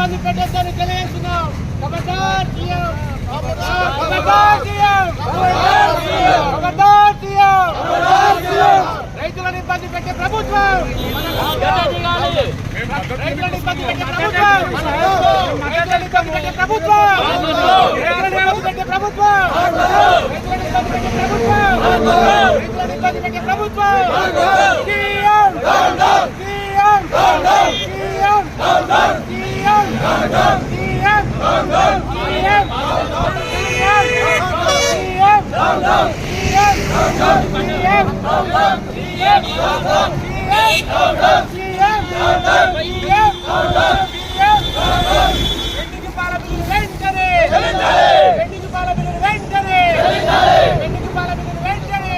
ఇబ్బంది పెట్టేదని తెలియజేస్తున్నాం రైతులను ఇబ్బంది పెట్టే ప్రభుత్వం రైతులను ఇబ్బంది పెట్టే ప్రభుత్వం రైతులను ఇబ్బంది పెట్టే ప్రభుత్వం రైతులను ఇబ్బంది పెట్టే ప్రభుత్వం రైతులను ఇబ్బంది పెట్టే ప్రభుత్వం రైతులను ఇబ్బంది పెట్టే ప్రభుత్వం CM CM CM CM CM CM pending పాల బిల్లులు వెంటనే పెండింగ్ పాల బిల్లులు వెంటనే పెండింగ్ పాల బిల్లులు వెంటనే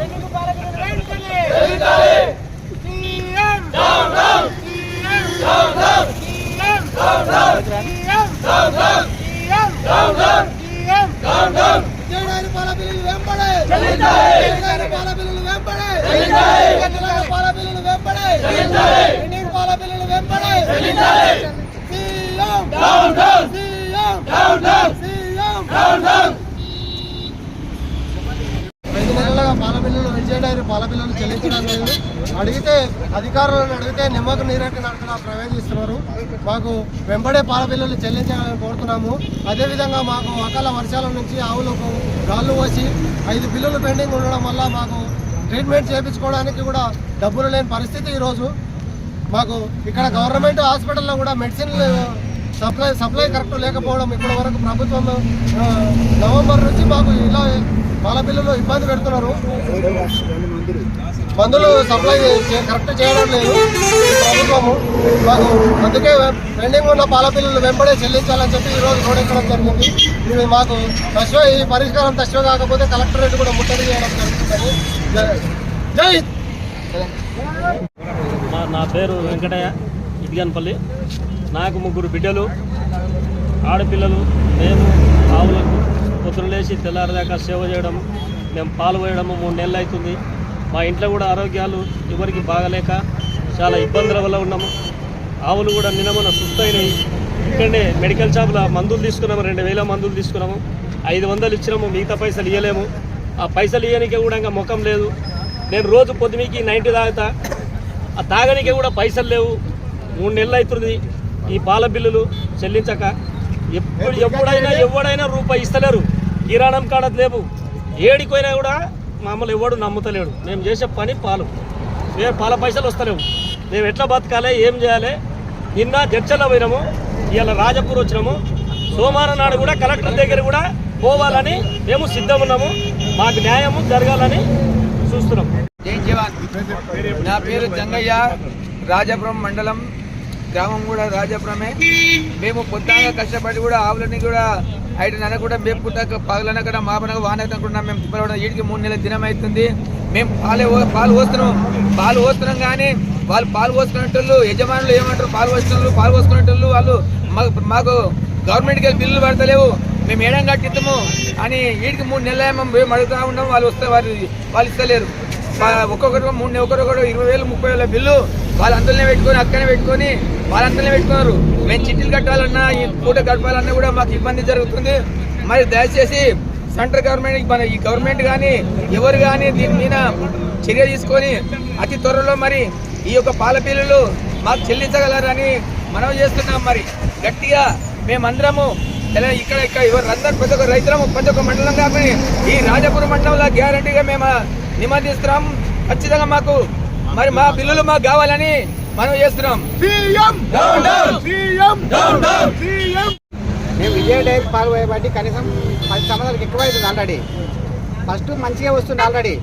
పెండింగ్ పాల బిల్లులు వెంటనే CM CM CM CM CM Vizianagaram పాల బిల్లులు వెంబడే విజయనగరం పాల బిల్లులు వెంబడే విజయనగరం పాల బిల్లులు వెంబడే ఇండియన్ పాల బిల్లులు వెంబడే. సీఎం. సీఎం. సీఎం. ఐదు నెలలుగా పాల బిల్లులు విజయనగరం పాల బిల్లులు చెల్లించడం లేదు. అడిగితే అధికారులను అడిగితే నిమ్మకు నీరెట్టి నడుతున్నా ప్రవేశిస్తున్నారు. మాకు వెంబడే పాల బిల్లులు చెల్లించాలని కోరుతున్నాము. అదేవిధంగా మాకు అకాల వర్షాల నుంచి ఆవులకు గాళ్ళు వచ్చి ఐదు బిల్లులు పెండింగ్ ఉండడం వల్ల మాకు ట్రీట్మెంట్ చేయించుకోవడానికి కూడా డబ్బులు లేని పరిస్థితి ఈరోజు మాకు ఇక్కడ గవర్నమెంట్ హాస్పిటల్లో కూడా మెడిసిన్ సప్లై సప్లై కరెక్ట్ లేకపోవడం ఇప్పటి వరకు ప్రభుత్వం నవంబర్ నుంచి మాకు ఇలా పాల బిల్లులు ఇబ్బంది పెడుతున్నారు. మందులు సప్లై కరెక్ట్ చేయడం లేదు ప్రభుత్వము. మాకు అందుకే పెండింగ్ ఉన్న పాల బిల్లులు వెంబడే చెల్లించాలని చెప్పి ఈరోజు రోడెక్కడం జరిగింది. ఇది మాకు తశ్వ ఈ పరిష్కారం తశ్వ కాకపోతే కలెక్టరేట్ కూడా ముట్టడి చేయడం జరుగుతుంది నా పేరు వెంకటయ్య ఇదిగానపల్లి. నాకు ముగ్గురు బిడ్డలు ఆడపిల్లలు. మేము ఆవులకు పొద్దున లేచి తెల్లారిదాకా సేవ చేయడం మేము పాలు పోయడము మూడు నెలలు అవుతుంది. మా ఇంట్లో కూడా ఆరోగ్యాలు ఎవరికి బాగలేక చాలా ఇబ్బందుల వల్ల ఉన్నాము. ఆవులు కూడా నిన్నమన సుస్తైనవి ఇక్కడనే మెడికల్ షాప్లో మందులు తీసుకున్నాము రెండు వేల మందులు తీసుకున్నాము. ఐదు వందలు ఇచ్చినాము మిగతా పైసలు ఇవ్వలేము పైసలు ఇవ్వడానికి కూడా ఇంకా ముఖం లేదు. నేను రోజు పొద్దుమికి నైంటీ తాగుతా. ఆ తాగడానికి కూడా పైసలు లేవు. మూడు నెలలు అవుతుంది ఈ పాల బిల్లులు చెల్లించక. ఎప్పుడు ఎప్పుడైనా ఎవడైనా రూపాయి ఇస్తలేరు. కిరాణం కాడ లేవు. ఏడిపోయినా కూడా మమ్మల్ని ఎవడు నమ్ముతలేడు. మేము చేసే పని పాలు. వేరే పాల పైసలు వస్తలేవు. మేము ఎట్లా బతకాలి? ఏం చేయాలి? నిన్న జడ్చల్లో పోయినాము. ఇవాళ రాజపూర్ వచ్చినాము. సోమవారం నాడు కూడా కలెక్టర్ దగ్గర కూడా పోవాలని మేము సిద్ధం ఉన్నాము. మాకు న్యాయము జరగాలని చూస్తున్నాం. జై జవాన్. నా పేరు జంగయ్య. రాజాపురం మండలం గ్రామం కూడా రాజాపురమే. మేము పొద్దుగా కష్టపడి కూడా ఆవులని కూడా ఐదు నెల కూడా మేపుకుంటా పగలనక మాపనక వానకుండా మేము తిప్పడం వీటికి మూడు నెలల దినం అవుతుంది మేము పాలే పాలు పోస్తున్నాం. పాలు పోస్తున్నాం కానీ వాళ్ళు పాలు పోసుకునేటోళ్ళు యజమానులు ఏమంటారు? పాలు పోస్తున్నారు పాలు పోసుకునేటోళ్ళు వాళ్ళు మాకు మాకు గవర్నమెంట్కి వెళ్ళి బిల్లులు పడతలేవు మేము ఏడంగా కట్టిస్తాము అని వీడికి మూడు నెలలు మేము మేము అడుగుతా ఉన్నాం. వాళ్ళు వస్తే వారు వాళ్ళు ఇస్తలేరు. ఒక్కొక్కరు మూడు నెల ఒక్కొక్కరు ఇరవై వేలు ముప్పై వేల బిల్లు వాళ్ళందరినే పెట్టుకొని అక్కనే పెట్టుకొని వాళ్ళందరినే పెట్టుకున్నారు. మేము చిట్టీలు కట్టాలన్నా ఈ పూట గడపాలన్నా కూడా మాకు ఇబ్బంది జరుగుతుంది. మరి దయచేసి సెంట్రల్ గవర్నమెంట్ మన ఈ గవర్నమెంట్ కానీ ఎవరు కానీ దీని మీద చర్య తీసుకొని అతి త్వరలో మరి ఈ యొక్క పాల బిల్లులు మాకు చెల్లించగలరని మనం చేస్తున్నాం మరి. గట్టిగా మేమందరము తెల ఇక్కడ ఇక్కడ ఎవరు అందరు ప్రతి ఒక్క రైతులము ప్రతి ఒక్క మండలం కాకుండా ఈ రాజపురం మండలంలో గ్యారంటీగా మేము నిమర్దిస్తున్నాం ఖచ్చితంగా మాకు మరి మా బిల్లులు మాకు కావాలని మనం చేస్తున్నాం. మేము విజయ డైరీ పాలు పోయబట్టి కనీసం పది సంవత్సరాలకు ఎక్కువైతుంది ఆల్రెడీ ఫస్ట్ మంచిగా వస్తుంది ఆల్రెడీ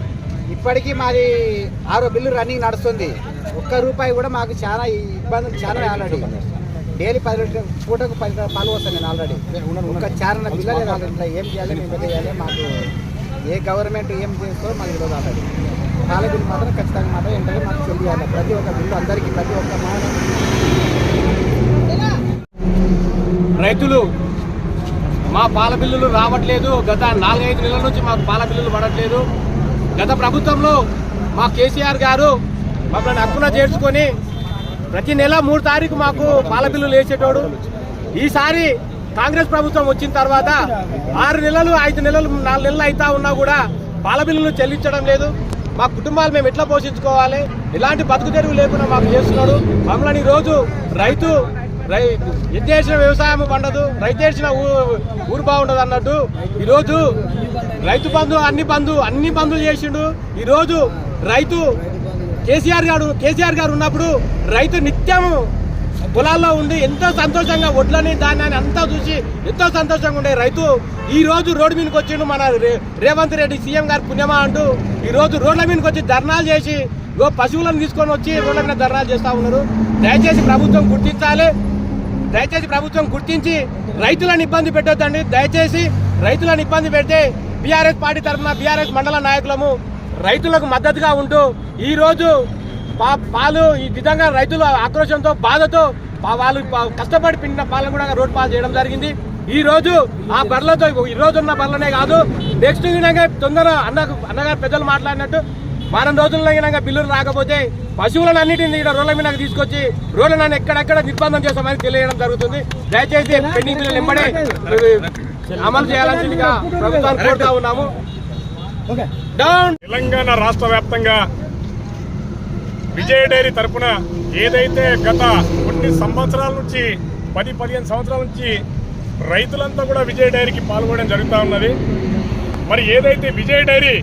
ఇప్పటికీ మాది ఆరో బిల్లు రన్నింగ్ నడుస్తుంది. ఒక్క రూపాయి కూడా మాకు చాలా ఇబ్బందులు చాలా ఆల్రెడీ డైలీ పది లీటర్ పూటకు పది లీటర్ పాలు వస్తాను నేను ఆల్రెడీ ఒక చారణ బిల్ల లేదు ఆల్రెడీ ఇట్లా ఏం చేయాలి మేము ఏం చేయాలి మాకు ఏ గవర్నమెంట్ ఏం చేస్తో మాకు ఈరోజు ఆల్రెడీ పాల బిల్లు మాత్రం ఖచ్చితంగా మాత్రం వెంటనే మాకు చెల్లియాలి ప్రతి ఒక్క బిల్లు అందరికీ ప్రతి ఒక్క రైతులు మా పాల బిల్లులు రావట్లేదు. గత నాలుగైదు నెలల నుంచి మాకు పాల బిల్లులు పడట్లేదు. గత ప్రభుత్వంలో మా కేసీఆర్ గారు మమ్మల్ని హక్కున చేర్చుకొని ప్రతి నెల మూడు తారీఖు మాకు పాల బిల్లులు వేసేటోడు ఈసారి కాంగ్రెస్ ప్రభుత్వం వచ్చిన తర్వాత ఆరు నెలలు ఐదు నెలలు నాలుగు నెలలు అవుతా ఉన్నా కూడా పాల బిల్లులు చెల్లించడం లేదు. మా కుటుంబాలు మేము ఎట్లా పోషించుకోవాలి? ఎలాంటి బతుకు తెరువు లేకుండా మాకు చేస్తున్నాడు. మమ్మల్ని ఈరోజు రైతు రై ఎత్తేసిన వ్యవసాయం పండదు రైతు చేసిన ఊ- ఊరు బాగుండదు అన్నట్టు ఈరోజు రైతు బంధు అన్ని బంధు అన్ని బంధులు చేసిండు. ఈరోజు రైతు కేసీఆర్ గారు కేసీఆర్ గారు ఉన్నప్పుడు రైతు నిత్యం పొలాల్లో ఉండి ఎంతో సంతోషంగా వడ్లని ధాన్యాన్ని అంతా చూసి ఎంతో సంతోషంగా ఉండే రైతు ఈ రోజు రోడ్డు మీదకి వచ్చిండు మన రే- రేవంత్ రెడ్డి సీఎం గారు పుణ్యమా అంటూ ఈ రోజు రోడ్ల మీదకి వచ్చి ధర్నాలు చేసి ఇగో పశువులను తీసుకొని వచ్చి రోడ్ల మీద ధర్నాలు చేస్తూ ఉన్నారు. దయచేసి ప్రభుత్వం గుర్తించాలి. దయచేసి ప్రభుత్వం గుర్తించి రైతులను ఇబ్బంది పెట్టొద్దండి. దయచేసి రైతులను ఇబ్బంది పెడితే బీఆర్ఎస్ పార్టీ తరఫున బీఆర్ఎస్ మండల నాయకులము రైతులకు మద్దతుగా ఉంటూ ఈరోజు పా- పాలు ఈ విధంగా రైతులు ఆక్రోషంతో బాధతో వాళ్ళు కష్టపడి పిండిన పాలను కూడా రోడ్ పాలు చేయడం జరిగింది. ఈ రోజు ఆ బర్లతో ఈ రోజు ఉన్న బర్లనే కాదు నెక్స్ట్ విధంగా తొందర అన్న అన్నగారు పెద్దలు మాట్లాడినట్టు వారం రోజుల్లో గినంగా బిల్లులు రాకపోతే పశువులను అన్నిటిని ఇక్కడ రోడ్ల మీద తీసుకొచ్చి రోడ్లను ఎక్కడెక్కడ నిర్బంధం చేస్తామని తెలియడం జరుగుతుంది. దయచేసి పెండింగ్ బిల్లులు వెంబడే అమలు చేయాలని ప్రభుత్వాన్ని కోరుతా ఉన్నాము. తెలంగాణ రాష్ట్ర వ్యాప్తంగా విజయ డైరీ తరపున ఏదైతే గత కొన్ని సంవత్సరాల నుంచి పది పదిహేను సంవత్సరాల నుంచి రైతులంతా కూడా విజయ డైరీకి పాల్గొనడం జరుగుతూ ఉన్నది. మరి ఏదైతే విజయ డైరీ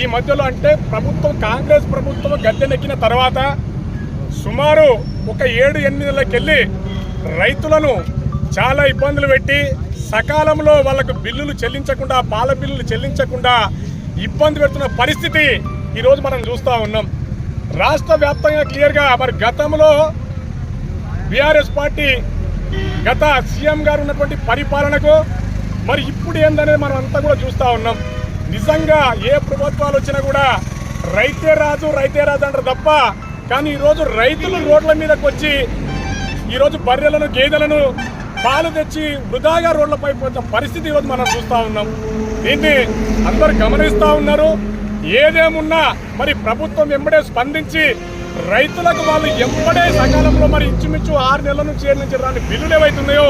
ఈ మధ్యలో అంటే ప్రభుత్వం కాంగ్రెస్ ప్రభుత్వం గద్దెనెక్కిన తర్వాత సుమారు ఒక ఏడు ఎనిమిది నెలలకెళ్ళి రైతులను చాలా ఇబ్బందులు పెట్టి సకాలంలో వాళ్ళకు బిల్లులు చెల్లించకుండా పాల బిల్లులు చెల్లించకుండా ఇబ్బంది పెడుతున్న పరిస్థితి ఈరోజు మనం చూస్తూ ఉన్నాం. రాష్ట్ర వ్యాప్తంగా క్లియర్గా మరి గతంలో బీఆర్ఎస్ పార్టీ గత సీఎం గారు ఉన్నటువంటి పరిపాలనకు మరి ఇప్పుడు ఏందనేది మనం అంతా కూడా చూస్తూ ఉన్నాం. నిజంగా ఏ ప్రభుత్వాలు వచ్చినా కూడా రైతే రాజు రైతే రాజు అంటారు తప్ప కానీ ఈరోజు రైతులు రోడ్ల మీదకి వచ్చి ఈరోజు బర్రెలను గేదెలను పాలు తెచ్చి వృధాగా రోడ్లపై పోతే పరిస్థితి ఈరోజు మనం చూస్తూ ఉన్నాం. దీన్ని అందరు గమనిస్తూ ఉన్నారు. ఏదేమున్నా మరి ప్రభుత్వం వెంబడే స్పందించి రైతులకు వాళ్ళు ఎంబడే సకాలంలో మరి ఇంచుమించు ఆరు నెలల నుంచి ఏడు నుంచి రాని బిల్లులు ఏవైతున్నాయో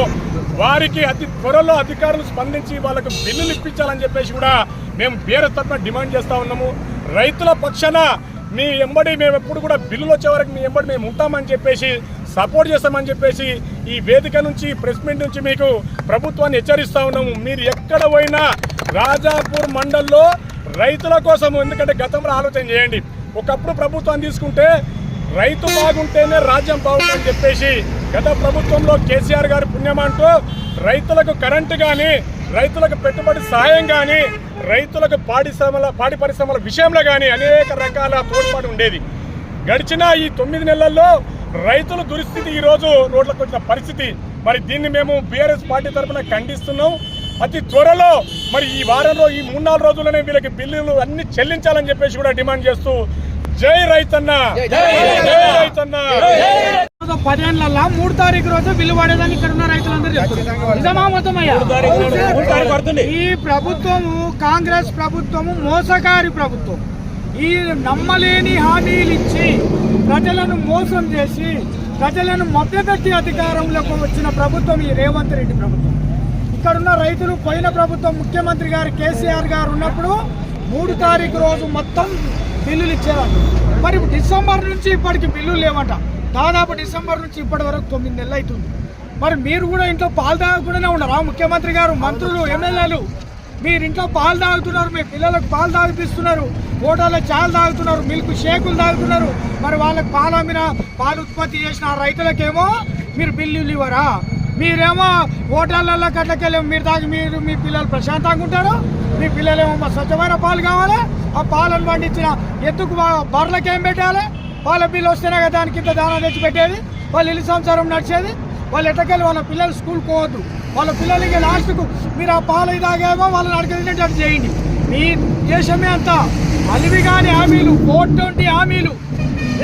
వారికి అతి త్వరలో అధికారులు స్పందించి వాళ్ళకు బిల్లులు ఇప్పించాలని చెప్పేసి కూడా మేము బేర తరఫున డిమాండ్ చేస్తూ ఉన్నాము. రైతుల పక్షాన మీ ఎంబడి మేము ఎప్పుడు కూడా బిల్లులు వచ్చే వరకు మీ ఎంబడి మేము ఉంటామని చెప్పేసి సపోర్ట్ చేస్తామని చెప్పేసి ఈ వేదిక నుంచి ప్రెస్ మీట్ నుంచి మీకు ప్రభుత్వాన్ని హెచ్చరిస్తా ఉన్నాము. మీరు ఎక్కడ పోయినా రాజాపూర్ మండల్లో రైతుల కోసం ఎందుకంటే గతంలో ఆలోచన చేయండి. ఒకప్పుడు ప్రభుత్వాన్ని తీసుకుంటే రైతు బాగుంటేనే రాజ్యం బాగుంటుందని చెప్పేసి గత ప్రభుత్వంలో కేసీఆర్ గారి పుణ్యమంటూ రైతులకు కరెంటు కానీ రైతులకు పెట్టుబడి సహాయం కానీ రైతులకు పాడి శ్రమల పాడి పరిశ్రమల విషయంలో కానీ అనేక రకాల తోడ్పాటు ఉండేది. గడిచిన ఈ తొమ్మిది నెలల్లో రైతుల దుస్థితి ఈ రోజు రోడ్లకు వచ్చిన పరిస్థితి. మరి దీన్ని మేము బీఆర్ఎస్ పార్టీ తరఫున ఖండిస్తున్నాం. అతి త్వరలో మరి ఈ వారంలో ఈ మూడు నాలుగు రోజుల్లోనే వీళ్ళకి బిల్లులు అన్ని చెల్లించాలని చెప్పేసి కూడా డిమాండ్ చేస్తూ జై రైతన్న! జై రైతన్న! పదేళ్ళ మూడు తారీఖు రోజు బిల్లు పడేదని ఇక్కడ ఉన్న రైతులందరూ చెప్తున్నారు. నిజమా మొత్తమయ్యా ఈ ప్రభుత్వము కాంగ్రెస్ ప్రభుత్వము మోసగారి ప్రభుత్వం. ఈ నమ్మలేని హామీలు ఇచ్చి ప్రజలను మోసం చేసి ప్రజలను మభ్యపెట్టి అధికారంలోకి వచ్చిన ప్రభుత్వం ఈ రేవంత్ రెడ్డి ప్రభుత్వం. ఇక్కడున్న రైతులు పోయిన ప్రభుత్వం ముఖ్యమంత్రి గారు కేసీఆర్ గారు ఉన్నప్పుడు మూడు తారీఖు రోజు మొత్తం బిల్లులు ఇచ్చేవాళ్ళు. మరి డిసెంబర్ నుంచి ఇప్పటికి బిల్లులు లేవట. దాదాపు డిసెంబర్ నుంచి ఇప్పటి వరకు తొమ్మిది నెలలు అవుతుంది. మరి మీరు కూడా ఇంట్లో పాలు తాగకుండానే ఉన్నారా ముఖ్యమంత్రి గారు మంత్రులు ఎమ్మెల్యేలు మీరు ఇంట్లో పాలు తాగుతున్నారు మీ పిల్లలకు పాలు తాగిపిస్తున్నారు హోటల్లో చాలు తాగుతున్నారు మిల్క్ షేకులు తాగుతున్నారు మరి వాళ్ళకి పాలు అమ్మిన పాలు ఉత్పత్తి చేసిన రైతులకేమో మీరు బిల్లులు ఇవ్వరా? మీరేమో హోటళ్ళల్లో కట్టకెళ్ళి మీరు తాగి మీరు మీ పిల్లలు ప్రశాంతంగా ఉంటారు మీ పిల్లలేమో మా స్వచ్ఛమైన పాలు కావాలి ఆ పాలను పండించిన ఎద్దుకు బర్రెలకేం పెట్టాలి? పాల బిల్లు వస్తేనే కదా దానికి ఇంత దానా తెచ్చి పెట్టేది? వాళ్ళు ఇల్లు సంసారం నడిచేది? వాళ్ళు ఎట్టకెళ్ళి వాళ్ళ పిల్లలు స్కూల్ పోవద్దు. వాళ్ళ పిల్లలకి లాస్ట్కు మీరు ఆ పాలు ఇదాగేమో వాళ్ళని అడగదినట్టు చేయండి. మీ దేశమే అంతా అలివి కాని హామీలు ఫోర్ హామీలు.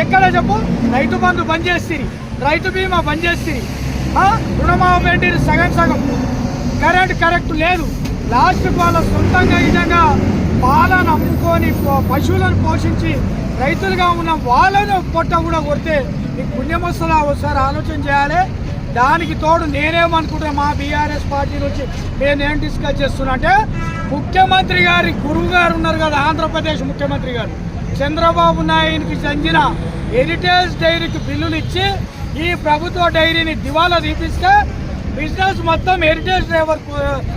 ఎక్కడ చెప్పు? రైతు బంధు బంద్ చేస్తుంది రైతు బీమా బంద్ చేస్తుంది రుణమాఫీ ఏంటి సగం సగం. కరెంట్ కరెక్ట్ లేదు. లాస్ట్ వాళ్ళ సొంతంగా ఈ విధంగా పాలను అమ్ముకొని పశువులను పోషించి రైతులుగా ఉన్న వాళ్ళను పొట్ట కూడా కొడితే నీకు పుణ్యం వస్తుందా? ఒకసారి ఆలోచన చేయాలి. దానికి తోడు నేనేమనుకుంటున్నా మా బీఆర్ఎస్ పార్టీ నుంచి నేనేం డిస్కస్ చేస్తున్నా అంటే ముఖ్యమంత్రి గారి గురువు గారు ఉన్నారు కదా ఆంధ్రప్రదేశ్ ముఖ్యమంత్రి గారు. చంద్రబాబు నాయుడికి చెందిన హెరిటేజ్ డైరీకి బిల్లులు ఇచ్చి ఈ ప్రభుత్వ డైరీని దివాలా తీపిస్తే బిజినెస్ మొత్తం హెరిటేజ్ డ్రైవర్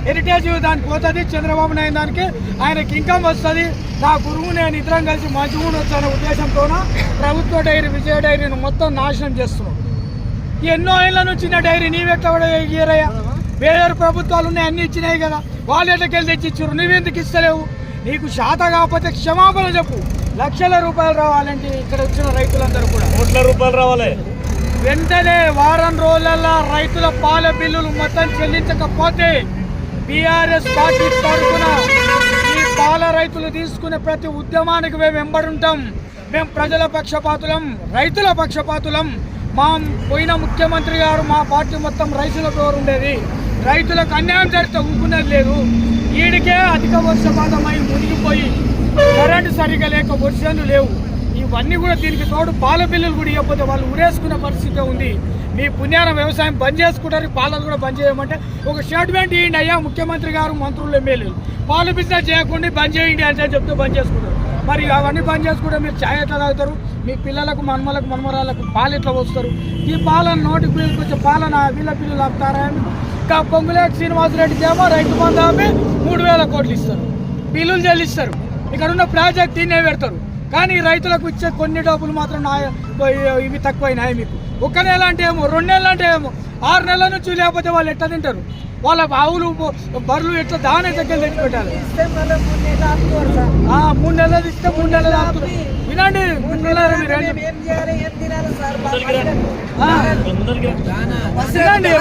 హెరిటేజ్ దానికి పోతుంది చంద్రబాబు నాయుడు దానికి ఆయనకి ఇన్కమ్ వస్తుంది. నా గురువు నేను ఇద్దరం కలిసి మంచిగా అనే ఉద్దేశంతోన ప్రభుత్వ డైరీ విజయ డైరీని మొత్తం నాశనం చేస్తున్నాం. ఎన్నో ఏళ్ళ నుంచి నా డైరీ నీవెట్లా ఇయ్యరయ్యా వేరే ప్రభుత్వాలు ఉన్నాయి అన్ని ఇచ్చినాయి కదా. వాళ్ళు ఎట్లకెళ్ళి తెచ్చి ఇచ్చారు నువ్వెందుకు ఇస్తలేవు? నీకు శాత కాకపోతే క్షమాపణ చెప్పు. లక్షల రూపాయలు రావాలంటే ఇక్కడ వచ్చిన రైతులందరూ కూడా. కోట్ల రూపాయలు రావాలి. వెంటనే వారం రోజులలో రైతుల పాల బిల్లులు మొత్తం చెల్లించకపోతే బీఆర్ఎస్ పార్టీ తరఫున ఈ పాల రైతులు తీసుకునే ప్రతి ఉద్యమానికి మేము వెంబడుంటాం మేము ప్రజల పక్షపాతులం రైతుల పక్షపాతులం. మా పోయిన ముఖ్యమంత్రి గారు మా పార్టీ మొత్తం రైతుల పేరు ఉండేది రైతులకు అన్యాయం జరిగితే ఊపుకునేది లేదు. ఈడికే అధిక వర్షపాతమై మునిగిపోయి కరెంటు సరిగా లేక వర్షాలు లేవు. ఇవన్నీ కూడా దీనికి తోడు పాల బిల్లులు కూడా ఇవ్వకపోతే వాళ్ళు ఉరేసుకునే పరిస్థితి ఉంది. మీ పుణ్యాన వ్యవసాయం బంద్ చేసుకుంటారు పాలను కూడా బంద్ చేయమంటే ఒక స్టేట్మెంట్ ఇవ్వండి అయ్యా ముఖ్యమంత్రి గారు మంత్రులు ఎమ్మెల్యేలు. పాలు బిజినెస్ చేయకుండా బంద్ చేయండి అని చెప్తే బంద్ చేసుకుంటారు. మరి అవన్నీ పని చేసుకుంటే మీరు ఛాయ్ ఎట్లా తాగుతారు? మీ పిల్లలకు మనమలకు మన్మరాలకు పాలు ఎట్లా పోస్తారు? ఈ పాలన నోటికి పిల్లలకు వచ్చే పాలన వీళ్ళ పిల్లలు ఆపుతారా ఇంకా పొంగులేటి శ్రీనివాసరెడ్డి ఏమో రైతు బంధు ఆపి మూడు వేల కోట్లు ఇస్తారు. బిల్లులు చెల్లిస్తారు. ఇక్కడ ఉన్న ప్రాజెక్ట్ తినే పెడతారు. కానీ రైతులకు ఇచ్చే కొన్ని డబ్బులు మాత్రం నా ఇవి తక్కువైనాయి మీకు. ఒక నెల అంటే ఏమో? రెండు నెలలు అంటే ఏమో? ఆరు నెలల నుంచి లేకపోతే వాళ్ళు ఎట్లా తింటారు? వాళ్ళ ఆవులు బర్రెలు ఎట్లా దాని దగ్గర తెచ్చి పెట్టాలి? ఆ, మూడు నెలలు ఇస్తే మూడు నెలలు ఆపుతున్నారు. వినండి మూడు నెలలు. వినండి.